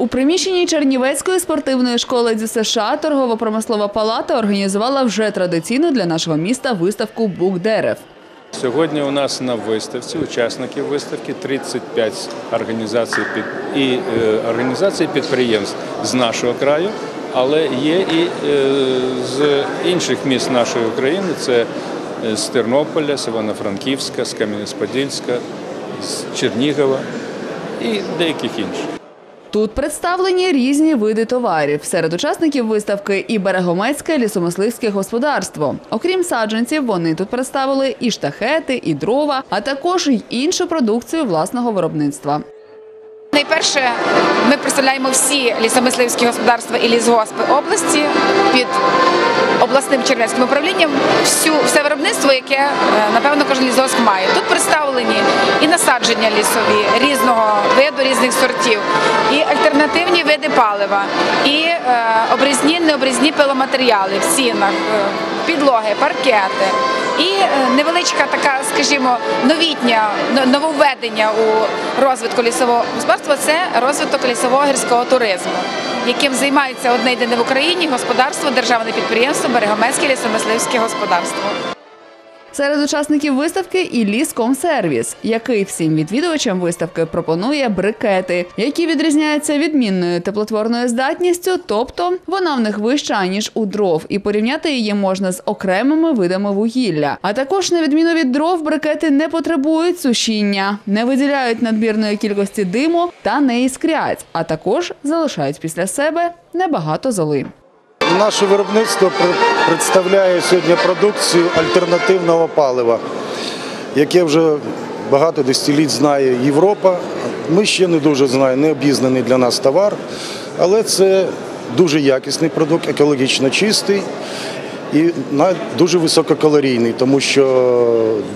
У приміщенні Чернівецької спортивної школи ДЮСШ торгово-промислова палата організувала вже традиційну для нашого міста виставку «Бук дерев». Сьогодні у нас на виставці учасників виставки 35 організацій під і е, організацій підприємств з нашого краю, але є і е, з інших міст нашої України. Це е, з Тернополя, з Івано-Франківська, з Кам'янець-Подільська, з Чернігова і деяких інших. Тут представлені різні види товарів. Серед учасників виставки і берегомецьке лісомисливське господарство. Окрім саджанців, вони тут представили і штахети, і дрова, а також й іншу продукцію власного виробництва. Найперше, ми представляємо всі лісомисливські господарства і лісгоспи області під обласним чернецьким управлінням. Всю все виробництво, яке е, напевно кожен лісгосп має. Тут представлені насадження лісові різного виду, різних сортів, і альтернативні види палива, і е, обрізні, необрізні пиломатеріали в сінах, е, підлоги, паркети. І е, невеличка така, скажімо, новітня нововведення у розвитку лісового господарства це розвиток лісового гірського туризму, яким займається одне єдине в Україні господарство, державне підприємство, Берегомецьке лісомисливське господарство. Серед учасників виставки і ліскомсервіс, який всім відвідувачам виставки пропонує брикети, які відрізняються відмінною теплотворною здатністю, тобто вона в них вища ніж у дров, і порівняти її можна з окремими видами вугілля. А також, на відміну від дров, брикети не потребують сушіння, не виділяють надмірної кількості диму та не іскрять, а також залишають після себе небагато золи. Наше виробництво представляє сьогодні продукцію альтернативного палива, яке вже багато десятиліть знає Європа. Ми ще не дуже знаємо, не обізнаний для нас товар, але це дуже якісний продукт, екологічно чистий і дуже висококалорійний, тому що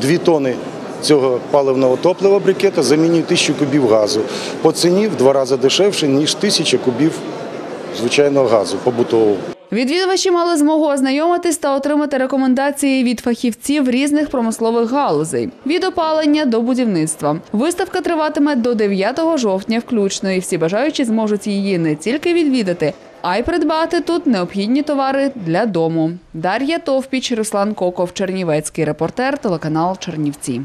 дві тони цього паливного топлива брикета замінюють тисячу кубів газу. По ціні в два рази дешевше, ніж тисяча кубів звичайного газу побутового. Відвідувачі мали змогу ознайомитись та отримати рекомендації від фахівців різних промислових галузей від опалення до будівництва. Виставка триватиме до 9 жовтня включно, і всі бажаючі зможуть її не тільки відвідати, а й придбати тут необхідні товари для дому. Дар'я Товпіч, Руслан Коков, Чернівецький репортер, телеканал Чернівці.